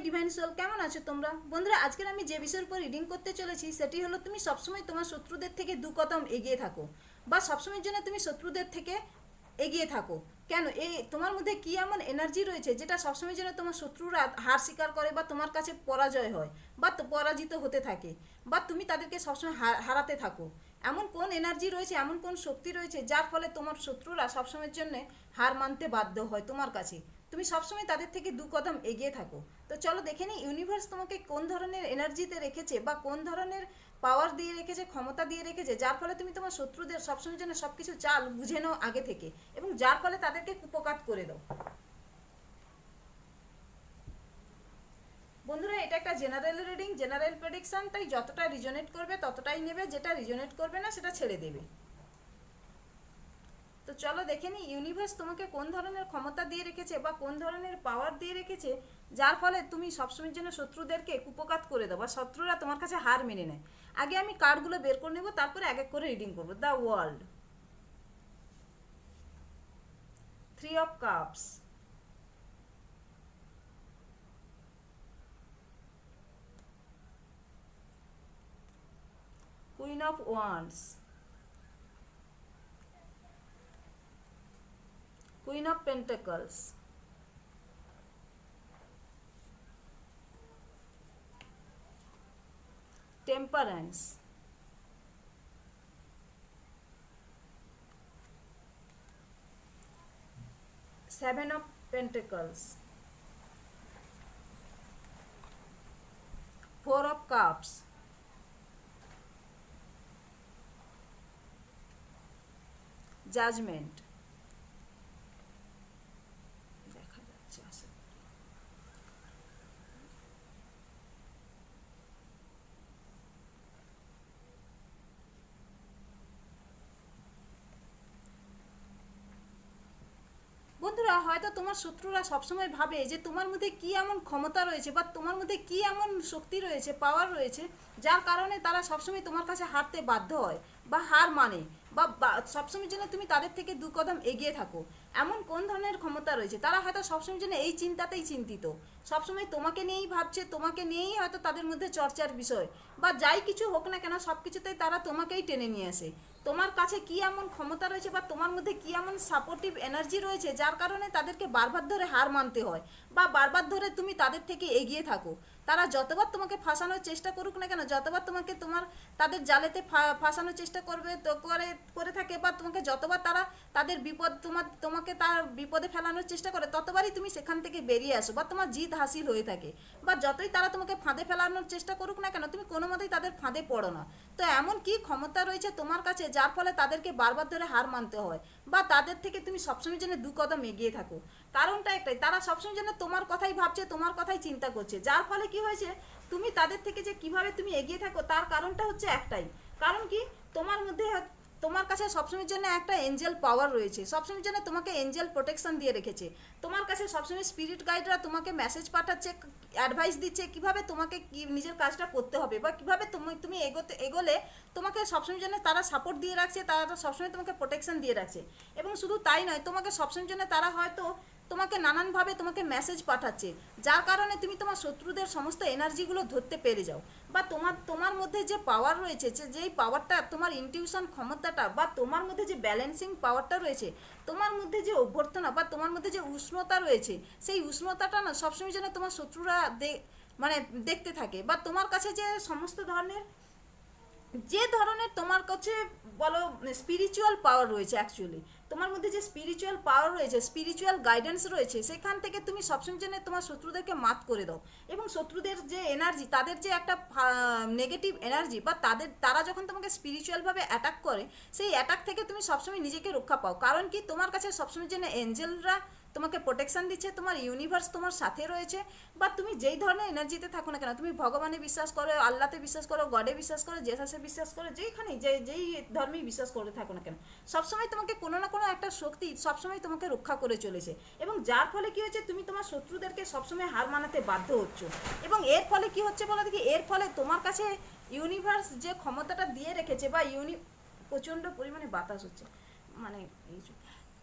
মাই divine soul কেমন আছো তোমরা বন্ধুরা আজকের আমি যে বিষয়ের উপর রিডিং করতে চলেছি সেটি হলো তুমি সবসময় তোমার শত্রুদের থেকে দু কদম এগিয়ে থাকো বা সবসময়ের জন্য তুমি শত্রুদের থেকে এগিয়ে থাকো কেন এই তোমার মধ্যে কী এমন এনার্জি রয়েছে যেটা সবসময় যেন তোমার শত্রুরা হার স্বীকার করে বা তোমার কাছে পরাজয় হয় বা পরাজিত হতে থাকে বা তুমি তাদেরকে সবসময় হারাতে থাকো এমন কোন এনার্জি রয়েছে এমন কোন শক্তি রয়েছে যার ফলে তোমার শত্রুরা সবসময়ের জন্য হার মানতে বাধ্য হয় তোমার কাছে তুমি সবসময় তাদের থেকে দু কদম এগিয়ে থাকো তো চলো দেখে নিই ইউনিভার্স তোমাকে কোন ধরনের এনার্জিতে রেখেছে বা কোন ধরনের পাওয়ার দিয়ে রেখেছে ক্ষমতা দিয়ে রেখেছে যার ফলে তুমি তোমার শত্রুদের সবসময় যেন সব কিছু চাল বুঝে নাও আগে থেকে এবং যার ফলে তাদেরকে কুপকাত করে দাও বন্ধুরা এটা একটা জেনারেল রিডিং জেনারেল প্রেডিকশন তাই যতটা রিজনেট করবে ততটাই নেবে যেটা রিজনেট করবে না সেটা ছেড়ে দেবে তো চলো দেখে নিই ইউনিভার্স তোমাকে কোন ধরনের ক্ষমতা দিয়ে রেখেছে বা কোন ধরনের পাওয়ার দিয়ে রেখেছে যার ফলে তুমি সবসময়ের জন্য শত্রুদেরকে কুপকাত করে দেবো বা শত্রুরা তোমার কাছে হার মেনে নেয় আগে আমি কার্ডগুলো বের করে নেবো তারপরে এক এক করে রিডিং করবো the world three of cups queen of wands Queen of Pentacles. Temperance. Seven of Pentacles. Four of Cups. Judgment. তোমার শত্রুরা সবসময় ভাবে যে তোমার মধ্যে কি এমন ক্ষমতা রয়েছে বা তোমার মধ্যে কি এমন শক্তি রয়েছে পাওয়ার রয়েছে যার কারণে তারা সবসময় তোমার কাছে হারতে বাধ্য হয় বা হার মানে বা সবসময়ের জন্য তুমি তাদের থেকে দু কদম এগিয়ে থাকো এমন কোন ধরনের ক্ষমতা রয়েছে তারা হয়তো সবসময়ের জন্য এই চিন্তাতেই চিন্তিত সবসময় তোমাকে নিয়েই ভাবছে তোমাকে নিয়েই হয়তো তাদের মধ্যে চর্চার বিষয় বা যাই কিছু হোক না কেন সব কিছুতেই তারা তোমাকেই টেনে নিয়ে আসে তোমার কাছে কি এমন ক্ষমতা রয়েছে বা তোমার মধ্যে কি এমন সাপোর্টিভ এনার্জি রয়েছে যার কারণে তাদেরকে বারবার ধরে হার মানতে হয় বা বারবার ধরে তুমি তাদের থেকে এগিয়ে থাকো তারা যতবার তোমাকে ফাঁসানোর চেষ্টা করুক না কেন যতবার তোমাকে তোমার তাদের জালেতে ফাঁসানোর চেষ্টা করবে তো করে করে থাকে বা তোমাকে যতবার তারা তাদের বিপদ তোমার তোমাকে তার বিপদে ফেলানোর চেষ্টা করে ততবারই তুমি সেখান থেকে বেরিয়ে আসো বা তোমার জিত হাসিল হয়ে থাকে বা যতই তারা তোমাকে ফাঁদে ফেলানোর চেষ্টা করুক না কেন তুমি কোনো মতেই তাদের ফাঁদে পড়ো না তো এমন কি ক্ষমতা রয়েছে তোমার কাছে যার ফলে তাদেরকে বারবার ধরে হার মানতে হয় বা তাদের থেকে তুমি সবসময় যেন দু কদম এগিয়ে থাকো কারণটা একটাই তারা সবসময় যেন তোমার কথাই ভাবছে তোমার কথাই চিন্তা করছে যার ফলে কি কি হয়েছে তুমি তাদের থেকে যে কিভাবে তুমি এগিয়ে থাকো তার কারণটা হচ্ছে একটাই কারণ কি তোমার মধ্যে তোমার কাছে সবসময়ের জন্য একটা এঞ্জেল পাওয়ার রয়েছে সবসময়ের জন্য তোমাকে এঞ্জেল প্রোটেকশন দিয়ে রেখেছে তোমার কাছে সবসময় স্পিরিট গাইডরা তোমাকে মেসেজ পাঠাচ্ছে অ্যাডভাইস দিচ্ছে কিভাবে তোমাকে কি নিজের কাজটা করতে হবে বা কিভাবে তুমি তুমি এগোতে এগোলে তোমাকে সবসময়ের জন্য তারা সাপোর্ট দিয়ে রাখছে তারা সবসময় তোমাকে প্রোটেকশন দিয়ে রাখছে এবং শুধু তাই নয় তোমাকে সবসময়ের জন্য তারা হয়তো তোমাকে নানানভাবে তোমাকে মেসেজ পাঠাচ্ছে যার কারণে তুমি তোমার শত্রুদের সমস্ত এনার্জিগুলো ধরতে পেরে যাও বা তোমার তোমার মধ্যে যে পাওয়ার রয়েছে যেই পাওয়ারটা তোমার ইনটিউশন ক্ষমতাটা বা তোমার মধ্যে যে ব্যালেন্সিং পাওয়ারটা রয়েছে তোমার মধ্যে যে অভ্যর্থনা বা তোমার মধ্যে যে উষ্ণতা রয়েছে সেই উষ্ণতাটা না সবসময় যেন তোমার শত্রুরা মানে দেখতে থাকে বা তোমার কাছে যে সমস্ত ধরনের যে ধরনের তোমার কাছে বলো স্পিরিচুয়াল মানে পাওয়ার রয়েছে অ্যাকচুয়ালি তোমার মধ্যে যে স্পিরিচুয়াল পাওয়ার রয়েছে স্পিরিচুয়াল গাইডেন্স রয়েছে সেখান থেকে তুমি সবসময় জন্য তোমার শত্রুদেরকে মাত করে দাও এবং শত্রুদের যে এনার্জি তাদের যে একটা নেগেটিভ এনার্জি বা তাদের তারা যখন তোমাকে স্পিরিচুয়ালভাবে অ্যাটাক করে সেই অ্যাটাক থেকে তুমি সবসময় নিজেকে রক্ষা পাও কারণ কি তোমার কাছে সবসময় জন্য এঞ্জেলরা তোমাকে প্রোটেকশন দিচ্ছে তোমার ইউনিভার্স তোমার সাথে রয়েছে বা তুমি যেই ধরনের এনার্জিতে থাকো না কেন তুমি ভগবানে বিশ্বাস করো আল্লাহতে বিশ্বাস করো গডে বিশ্বাস করো জেসাসে বিশ্বাস করো যেইখানে যে যেই ধর্মেই বিশ্বাস করে থাকো না কেন সবসময় তোমাকে কোনো না কোনো একটা শক্তি সবসময় তোমাকে রক্ষা করে চলেছে এবং যার ফলে কি হয়েছে তুমি তোমার শত্রুদেরকে সবসময় হার মানাতে বাধ্য হচ্ছ এবং এর ফলে কি হচ্ছে বলো দেখি এর ফলে তোমার কাছে ইউনিভার্স যে ক্ষমতাটা দিয়ে রেখেছে বা ইউনি প্রচণ্ড পরিমাণে বাতাস হচ্ছে মানে এই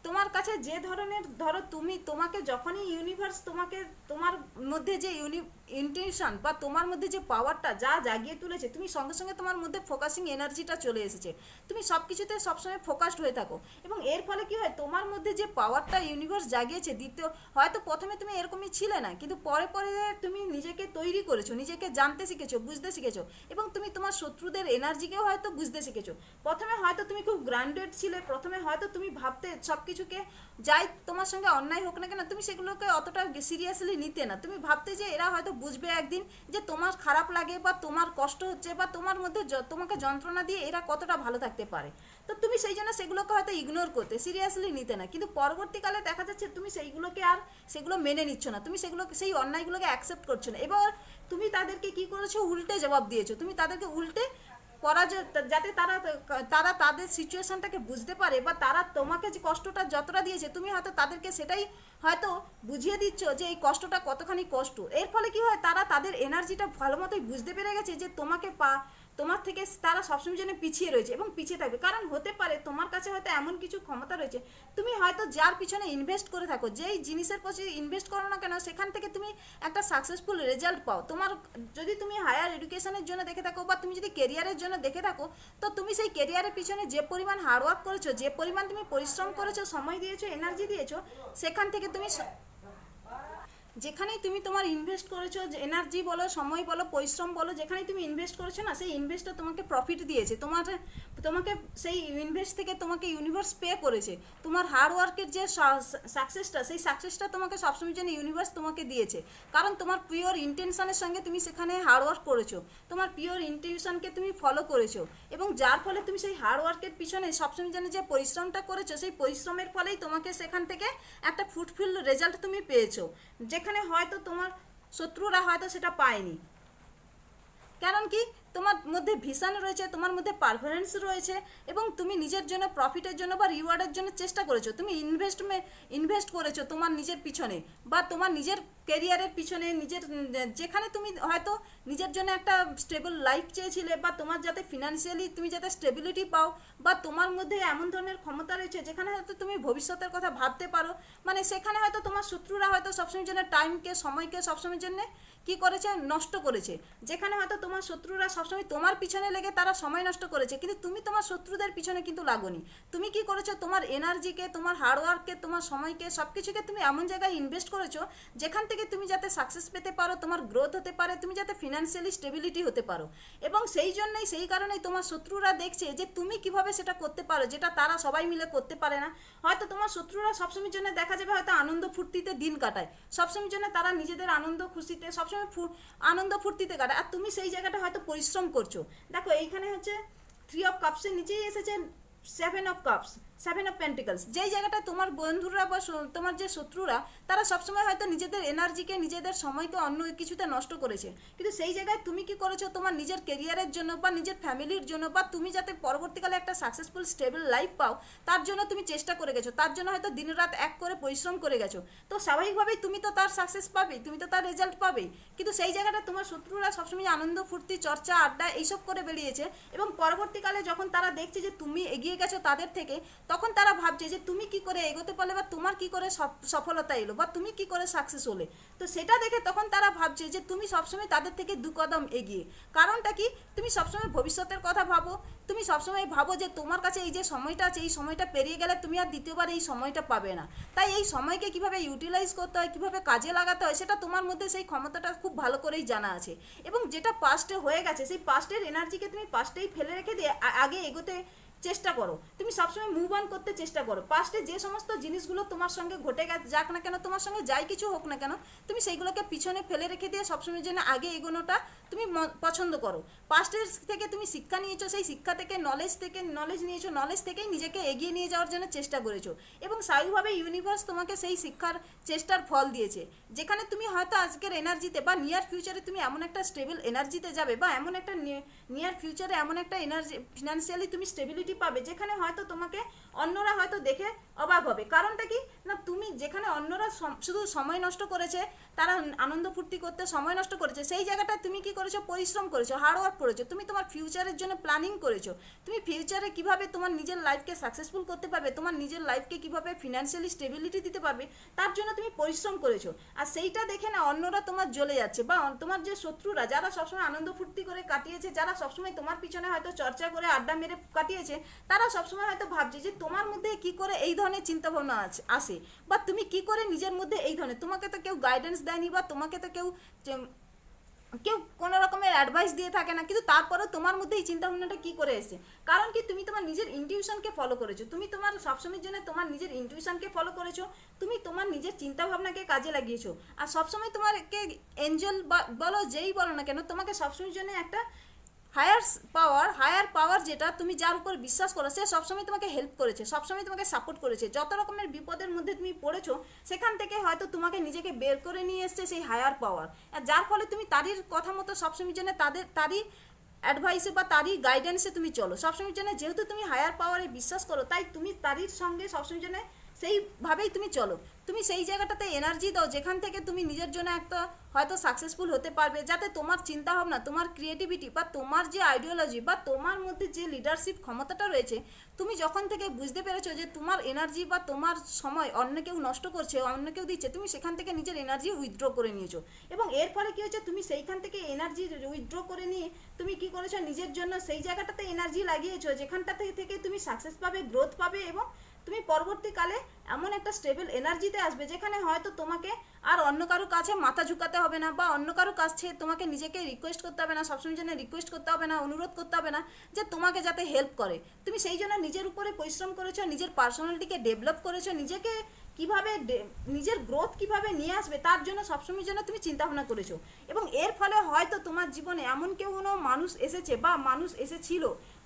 তোমার কাছে যে ধরনের ধরো তুমি তোমাকে যখনই ইউনিভার্স তোমাকে তোমার মধ্যে যে ইউনি ইন্টেনশন বা তোমার মধ্যে যে পাওয়ারটা যা জাগিয়ে তুলেছে তুমি সঙ্গে সঙ্গে তোমার মধ্যে ফোকাসিং এনার্জিটা চলে এসেছে তুমি সব কিছুতে সবসময় ফোকাসড হয়ে থাকো এবং এর ফলে কি হয় তোমার মধ্যে যে পাওয়ারটা ইউনিভার্স জাগিয়েছে দ্বিতীয় হয়তো প্রথমে তুমি এরকমই ছিলে না কিন্তু পরে পরে তুমি নিজেকে তৈরি করেছো নিজেকে জানতে শিখেছো বুঝতে শিখেছো এবং তুমি তোমার শত্রুদের এনার্জিকেও হয়তো বুঝতে শিখেছো প্রথমে হয়তো তুমি খুব গ্রান্ডেড ছিলে প্রথমে হয়তো তুমি ভাবতে সব কিছু কিছুকে যাই তোমার সঙ্গে অন্যায় হোক না কেন তুমি সেগুলোকে অতটা সিরিয়াসলি নিতে না তুমি ভাবতে যে এরা হয়তো বুঝবে একদিন যে তোমার খারাপ লাগে বা তোমার কষ্ট হচ্ছে বা তোমার মধ্যে তোমাকে যন্ত্রণা দিয়ে এরা কতটা ভালো থাকতে পারে তো তুমি সেই জন্য সেগুলোকে হয়তো ইগনোর করতে সিরিয়াসলি নিতে না কিন্তু পরবর্তীকালে দেখা যাচ্ছে তুমি সেইগুলোকে আর সেগুলো মেনে নিচ্ছ না তুমি সেগুলোকে সেই অন্যায়গুলোকে অ্যাকসেপ্ট করছো না এবার তুমি তাদেরকে কি করেছো উল্টে জবাব দিয়েছো তুমি তাদেরকে উল্টে করা যাতে তারা তারা তাদের সিচুয়েশনটাকে বুঝতে পারে বা তারা তোমাকে যে কষ্টটা যতটা দিয়েছে তুমি হয়তো তাদেরকে সেটাই হয়তো বুঝিয়ে দিচ্ছ যে এই কষ্টটা কতখানি কষ্ট এর ফলে কি হয় তারা তাদের এনার্জিটা ভালো মতোই বুঝতে পেরে গেছে যে তোমাকে পা তোমার থেকে তারা সবসময় যেন পিছিয়ে রয়েছে এবং পিছিয়ে থাকবে কারণ হতে পারে তোমার কাছে হয়তো এমন কিছু ক্ষমতা রয়েছে তুমি হয়তো যার পিছনে ইনভেস্ট করে থাকো যেই জিনিসের পছে ইনভেস্ট করো না কেন সেখান থেকে তুমি একটা সাকসেসফুল রেজাল্ট পাও তোমার যদি তুমি হায়ার এডুকেশনের জন্য দেখে থাকো বা তুমি যদি কেরিয়ারের জন্য দেখে থাকো তো তুমি সেই কেরিয়ারের পিছনে যে পরিমাণ হার্ডওয়ার্ক করেছো যে পরিমাণ তুমি পরিশ্রম করেছো সময় দিয়েছো এনার্জি দিয়েছো সেখান থেকে তুমি যেখানেই তুমি তোমার ইনভেস্ট করেছো এনার্জি বলো সময় বলো পরিশ্রম বলো যেখানেই তুমি ইনভেস্ট করেছো না সেই ইনভেস্টটা তোমাকে প্রফিট দিয়েছে তোমার তোমাকে সেই ইনভেস্ট থেকে তোমাকে ইউনিভার্স পে করেছে তোমার হার্ডওয়ার্কের যে সাকসেসটা সেই সাকসেসটা তোমাকে সবসময় জন্য ইউনিভার্স তোমাকে দিয়েছে কারণ তোমার পিওর ইন্টেনশনের সঙ্গে তুমি সেখানে হার্ডওয়ার্ক করেছো তোমার পিওর ইন্টিউশনকে তুমি ফলো করেছো এবং যার ফলে তুমি সেই হার্ডওয়ার্কের পিছনে সবসময় জন্য যে পরিশ্রমটা করেছো সেই পরিশ্রমের ফলেই তোমাকে সেখান থেকে একটা ফ্রুটফুল রেজাল্ট তুমি পেয়েছো যে যেখানে হয়তো তোমার শত্রুরা হয়তো সেটা পায়নি কারণ কি তোমার মধ্যে ভিশন রয়েছে তোমার মধ্যে পারফরমেন্স রয়েছে এবং তুমি নিজের জন্য প্রফিটের জন্য বা রিওয়ার্ডের জন্য চেষ্টা করেছো তুমি ইনভেস্টমেন্ট ইনভেস্ট করেছো তোমার নিজের পিছনে বা তোমার নিজের কেরিয়ারের পিছনে নিজের যেখানে তুমি হয়তো নিজের জন্য একটা স্টেবল লাইফ চেয়েছিলে বা তোমার যাতে ফিনান্সিয়ালি তুমি যাতে স্টেবিলিটি পাও বা তোমার মধ্যে এমন ধরনের ক্ষমতা রয়েছে যেখানে হয়তো তুমি ভবিষ্যতের কথা ভাবতে পারো মানে সেখানে হয়তো তোমার শত্রুরা হয়তো সবসময়ের জন্য টাইমকে সময়কে সবসময়ের জন্য কি করেছে নষ্ট করেছে যেখানে হয়তো তোমার শত্রুরা সবসময় তোমার পিছনে লেগে তারা সময় নষ্ট করেছে কিন্তু তুমি তোমার শত্রুদের পিছনে কিন্তু লাগোনি তুমি কি করেছো তোমার এনার্জিকে তোমার হার্ডওয়ার্ককে তোমার সময়কে সব কিছুকে তুমি এমন জায়গায় ইনভেস্ট করেছো যেখান থেকে তুমি যাতে সাকসেস পেতে পারো তোমার গ্রোথ হতে পারে তুমি যাতে ফিনান্সিয়ালি স্টেবিলিটি হতে পারো এবং সেই জন্যই সেই কারণেই তোমার শত্রুরা দেখছে যে তুমি কিভাবে সেটা করতে পারো যেটা তারা সবাই মিলে করতে পারে না হয়তো তোমার শত্রুরা সবসময়ের জন্য দেখা যাবে হয়তো আনন্দ ফুর্তিতে দিন কাটায় সবসময়ের জন্য তারা নিজেদের আনন্দ খুশিতে সবসময় সবসময় আনন্দ ফুর্তিতে কাটা আর তুমি সেই জায়গাটা হয়তো পরিশ্রম করছো দেখো এইখানে হচ্ছে থ্রি অফ কাপসের নিচেই এসেছে seven of cups seven of pentacles যেই জায়গাটা তোমার বন্ধুরা বা তোমার যে শত্রুরা তারা সবসময় হয়তো নিজেদের এনার্জিকে নিজেদের সময়কে অন্য কিছুতে নষ্ট করেছে কিন্তু সেই জায়গায় তুমি কি করেছো তোমার নিজের কেরিয়ারের জন্য বা নিজের ফ্যামিলির জন্য বা তুমি যাতে পরবর্তীকালে একটা সাকসেসফুল স্টেবল লাইফ পাও তার জন্য তুমি চেষ্টা করে গেছো তার জন্য হয়তো দিনরাত এক করে পরিশ্রম করে গেছো তো স্বাভাবিকভাবেই তুমি তো তার সাকসেস পাবেই তুমি তো তার রেজাল্ট পাবেই কিন্তু সেই জায়গাটা তোমার শত্রুরা সবসময় আনন্দ ফুর্তি চর্চা আড্ডা এইসব করে বেরিয়েছে এবং পরবর্তীকালে যখন তারা দেখছে যে তুমি এগিয়ে এগিয়ে গেছো তাদের থেকে তখন তারা ভাবছে যে তুমি কি করে এগোতে পারলে বা তোমার কি করে সফলতা এলো বা তুমি কি করে সাকসেস হলে তো সেটা দেখে তখন তারা ভাবছে যে তুমি সবসময় তাদের থেকে দু কদম এগিয়ে কারণটা কি তুমি সবসময় ভবিষ্যতের কথা ভাবো তুমি সবসময় ভাবো যে তোমার কাছে এই যে সময়টা আছে এই সময়টা পেরিয়ে গেলে তুমি আর দ্বিতীয়বার এই সময়টা পাবে না তাই এই সময়কে কিভাবে ইউটিলাইজ করতে হয় কিভাবে কাজে লাগাতে হয় সেটা তোমার মধ্যে সেই ক্ষমতাটা খুব ভালো করেই জানা আছে এবং যেটা পাস্টে হয়ে গেছে সেই পাস্টের এনার্জিকে তুমি পাস্টেই ফেলে রেখে দিয়ে আগে এগোতে চেষ্টা করো তুমি সবসময় মুভ অন করতে চেষ্টা করো পাস্টে যে সমস্ত জিনিসগুলো তোমার সঙ্গে ঘটে গেছে যাক না কেন তোমার সঙ্গে যাই কিছু হোক না কেন তুমি সেইগুলোকে পিছনে ফেলে রেখে দিয়ে সবসময় যেন আগে এগোনোটা তুমি পছন্দ করো পাস্টের থেকে তুমি শিক্ষা নিয়েছো সেই শিক্ষা থেকে নলেজ থেকে নলেজ নিয়েছো নলেজ থেকেই নিজেকে এগিয়ে নিয়ে যাওয়ার জন্য চেষ্টা করেছো এবং স্বাভাবিকভাবে ইউনিভার্স তোমাকে সেই শিক্ষার চেষ্টার ফল দিয়েছে যেখানে তুমি হয়তো আজকের এনার্জিতে বা নিয়ার ফিউচারে তুমি এমন একটা স্টেবল এনার্জিতে যাবে বা এমন একটা নিয়ার ফিউচারে এমন একটা এনার্জি ফিনান্সিয়ালি তুমি স্টেবিলিটি পাবে যেখানে হয়তো তোমাকে অন্যরা হয়তো দেখে অবাক হবে কারণটা কি না তুমি যেখানে অন্যরা শুধু সময় নষ্ট করেছে তারা আনন্দ ফুর্তি করতে সময় নষ্ট করেছে সেই জায়গাটা তুমি কি করেছো পরিশ্রম করেছো হার্ডওয়ার্ক করেছো তুমি তোমার ফিউচারের জন্য প্ল্যানিং করেছো তুমি ফিউচারে কিভাবে তোমার নিজের লাইফকে সাকসেসফুল করতে পারবে তোমার নিজের লাইফকে কিভাবে ফিনান্সিয়ালি স্টেবিলিটি দিতে পারবে তার জন্য তুমি পরিশ্রম করেছো আর সেইটা দেখে না অন্যরা তোমার জ্বলে যাচ্ছে বা তোমার যে শত্রুরা যারা সবসময় আনন্দ ফুর্তি করে কাটিয়েছে যারা সবসময় তোমার পিছনে হয়তো চর্চা করে আড্ডা মেরে কাটিয়েছে তারা সবসময় হয়তো ভাবছে যে তোমার মধ্যে কি করে এই ধরনের চিন্তা ভাবনা আছে আসে বা তুমি কি করে নিজের মধ্যে এই ধরনের তোমাকে তো কেউ গাইডেন্স দেয়নি বা তোমাকে তো কেউ কেউ কোনো রকমের অ্যাডভাইস দিয়ে থাকে না কিন্তু তারপরেও তোমার মধ্যে এই চিন্তা ভাবনাটা কী করে এসে কারণ কি তুমি তোমার নিজের ইনটিউশনকে ফলো করেছো তুমি তোমার সবসময়ের জন্য তোমার নিজের ইনটিউশনকে ফলো করেছো তুমি তোমার নিজের চিন্তাভাবনাকে কাজে লাগিয়েছো আর সবসময় তোমার কে এঞ্জেল বলো যেই বলো না কেন তোমাকে সবসময়ের জন্য একটা হায়ার পাওয়ার হায়ার পাওয়ার যেটা তুমি যার উপর বিশ্বাস করো সে সবসময় তোমাকে হেল্প করেছে সবসময় তোমাকে সাপোর্ট করেছে যত রকমের বিপদের মধ্যে তুমি পড়েছো সেখান থেকে হয়তো তোমাকে নিজেকে বের করে নিয়ে এসছে সেই হায়ার পাওয়ার আর যার ফলে তুমি তারই কথা মতো সবসময় জন্য তাদের তারই অ্যাডভাইসে বা তারই গাইডেন্সে তুমি চলো সবসময় জন্য যেহেতু তুমি হায়ার পাওয়ারে বিশ্বাস করো তাই তুমি তারই সঙ্গে সবসময় জন্য সেইভাবেই তুমি চলো তুমি সেই জায়গাটাতে এনার্জি দাও যেখান থেকে তুমি নিজের জন্য একটা হয়তো সাকসেসফুল হতে পারবে যাতে তোমার চিন্তা ভাবনা তোমার ক্রিয়েটিভিটি বা তোমার যে আইডিওলজি বা তোমার মধ্যে যে লিডারশিপ ক্ষমতাটা রয়েছে তুমি যখন থেকে বুঝতে পেরেছো যে তোমার এনার্জি বা তোমার সময় অন্য কেউ নষ্ট করছে অন্য কেউ দিচ্ছে তুমি সেখান থেকে নিজের এনার্জি উইথড্র করে নিয়েছো এবং এর ফলে কী হয়েছে তুমি সেইখান থেকে এনার্জি উইথড্র করে নিয়ে তুমি কি করেছো নিজের জন্য সেই জায়গাটাতে এনার্জি লাগিয়েছো যেখানটা থেকে তুমি সাকসেস পাবে গ্রোথ পাবে এবং তুমি পরবর্তীকালে এমন একটা স্টেবল এনার্জিতে আসবে যেখানে হয়তো তোমাকে আর অন্য কারো কাছে মাথা ঝুঁকাতে হবে না বা অন্য কারো কাছে তোমাকে নিজেকে রিকোয়েস্ট করতে হবে না সবসময় জন্য রিকোয়েস্ট করতে হবে না অনুরোধ করতে হবে না যে তোমাকে যাতে হেল্প করে তুমি সেই জন্য নিজের উপরে পরিশ্রম করেছো নিজের পার্সোনালিটিকে ডেভেলপ করেছো নিজেকে কিভাবে নিজের গ্রোথ কিভাবে নিয়ে আসবে তার জন্য সবসময় জন্য তুমি চিন্তা ভাবনা করেছো এবং এর ফলে হয়তো তোমার জীবনে এমন কেউ কোনো মানুষ এসেছে বা মানুষ এসেছিল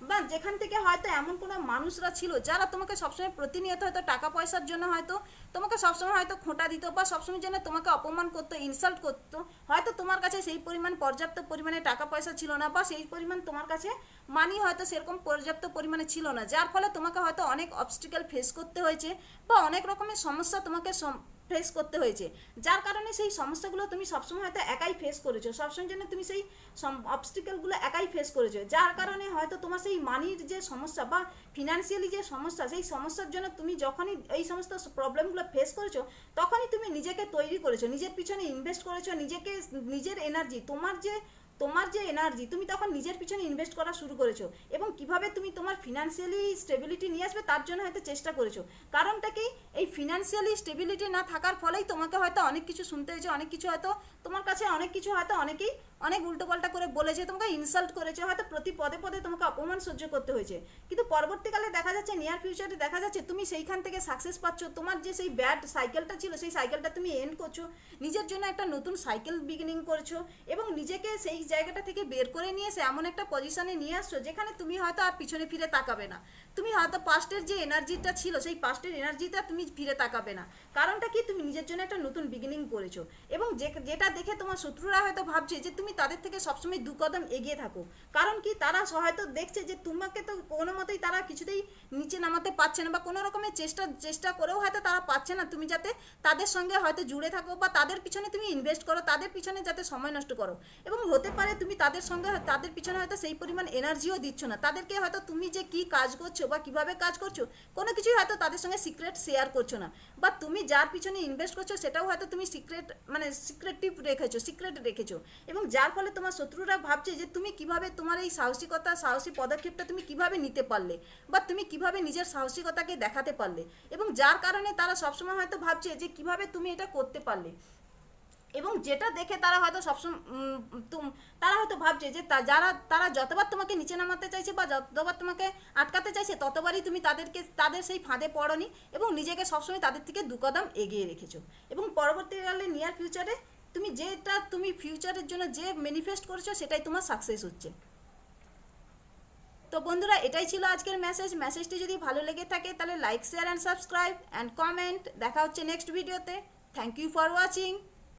বা যেখান থেকে হয়তো এমন কোনো মানুষরা ছিল যারা তোমাকে সবসময় প্রতিনিয়ত হয়তো টাকা পয়সার জন্য হয়তো তোমাকে সবসময় হয়তো খোঁটা দিত বা সবসময় জন্য তোমাকে অপমান করতো ইনসাল্ট করতো হয়তো তোমার কাছে সেই পরিমাণ পর্যাপ্ত পরিমাণে টাকা পয়সা ছিল না বা সেই পরিমাণ তোমার কাছে মানি হয়তো সেরকম পর্যাপ্ত পরিমাণে ছিল না যার ফলে তোমাকে হয়তো অনেক অবস্টিকাল ফেস করতে হয়েছে বা অনেক রকমের সমস্যা তোমাকে ফেস করতে হয়েছে যার কারণে সেই সমস্যাগুলো তুমি সবসময় হয়তো একাই ফেস করেছো সবসময় জন্য তুমি সেই অবস্টিক্যালগুলো একাই ফেস করেছো যার কারণে হয়তো তোমার সেই মানির যে সমস্যা বা ফিনান্সিয়ালি যে সমস্যা সেই সমস্যার জন্য তুমি যখনই এই সমস্ত প্রবলেমগুলো ফেস করেছো তখনই তুমি নিজেকে তৈরি করেছো নিজের পিছনে ইনভেস্ট করেছো নিজেকে নিজের এনার্জি তোমার যে তোমার যে এনার্জি তুমি তখন নিজের পিছনে ইনভেস্ট করা শুরু করেছো এবং কিভাবে তুমি তোমার ফিনান্সিয়ালি স্টেবিলিটি নিয়ে আসবে তার জন্য হয়তো চেষ্টা করেছো কারণটা কি এই ফিনান্সিয়ালি স্টেবিলিটি না থাকার ফলেই তোমাকে হয়তো অনেক কিছু শুনতে হয়েছে অনেক কিছু হয়তো তোমার কাছে অনেক কিছু হয়তো অনেকেই অনেক উল্টোপাল্টা করে বলেছে তোমাকে ইনসাল্ট করেছে হয়তো প্রতি পদে পদে তোমাকে অপমান সহ্য করতে হয়েছে কিন্তু পরবর্তীকালে দেখা যাচ্ছে নিয়ার ফিউচারে দেখা যাচ্ছে তুমি সেইখান থেকে সাকসেস পাচ্ছ তোমার যে সেই ব্যাড সাইকেলটা ছিল সেই সাইকেলটা তুমি এন্ড করছো নিজের জন্য একটা নতুন সাইকেল বিগিনিং করছো এবং নিজেকে সেই জায়গাটা থেকে বের করে নিয়ে এসে এমন একটা পজিশনে নিয়ে আসছো যেখানে তুমি হয়তো আর পিছনে ফিরে তাকাবে না তুমি হয়তো পাস্টের যে এনার্জিটা ছিল সেই পাস্টের এনার্জিটা তুমি ফিরে তাকাবে না কারণটা কি তুমি নিজের জন্য একটা নতুন বিগিনিং করেছো এবং যে যেটা দেখে তোমার শত্রুরা হয়তো ভাবছে যে তুমি তাদের থেকে সবসময় দু কদম এগিয়ে থাকো কারণ কি তারা হয়তো দেখছে যে তোমাকে তো কোনো মতেই তারা কিছুতেই নিচে নামাতে পারছে না বা কোনো রকমের চেষ্টা চেষ্টা করেও হয়তো তারা পাচ্ছে না তুমি যাতে তাদের সঙ্গে হয়তো জুড়ে থাকো বা তাদের পিছনে তুমি ইনভেস্ট করো তাদের পিছনে যাতে সময় নষ্ট করো এবং হতে পারে তুমি তাদের সঙ্গে তাদের পিছনে হয়তো সেই পরিমাণ এনার্জিও দিচ্ছ না তাদেরকে হয়তো তুমি যে কি কাজ করছো করছো বা কিভাবে কাজ করছো কোনো কিছুই হয়তো তাদের সঙ্গে সিক্রেট শেয়ার করছো না বা তুমি যার পিছনে ইনভেস্ট করছো সেটাও হয়তো তুমি সিক্রেট মানে সিক্রেটিভ রেখেছো সিক্রেট রেখেছো এবং যার ফলে তোমার শত্রুরা ভাবছে যে তুমি কিভাবে তোমার এই সাহসিকতা সাহসী পদক্ষেপটা তুমি কিভাবে নিতে পারলে বা তুমি কিভাবে নিজের সাহসিকতাকে দেখাতে পারলে এবং যার কারণে তারা সবসময় হয়তো ভাবছে যে কিভাবে তুমি এটা করতে পারলে এবং যেটা দেখে তারা হয়তো সবসময় তারা হয়তো ভাবছে যে যারা তারা যতবার তোমাকে নিচে নামাতে চাইছে বা যতবার তোমাকে আটকাতে চাইছে ততবারই তুমি তাদেরকে তাদের সেই ফাঁদে পড়নি এবং নিজেকে সবসময় তাদের থেকে দু কদম এগিয়ে রেখেছো এবং পরবর্তীকালে নিয়ার ফিউচারে তুমি যেটা তুমি ফিউচারের জন্য যে ম্যানিফেস্ট করেছো সেটাই তোমার সাকসেস হচ্ছে তো বন্ধুরা এটাই ছিল আজকের মেসেজ মেসেজটি যদি ভালো লেগে থাকে তাহলে like share and subscribe and comment দেখা হচ্ছে নেক্সট ভিডিওতে থ্যাংক ইউ ফর ওয়াচিং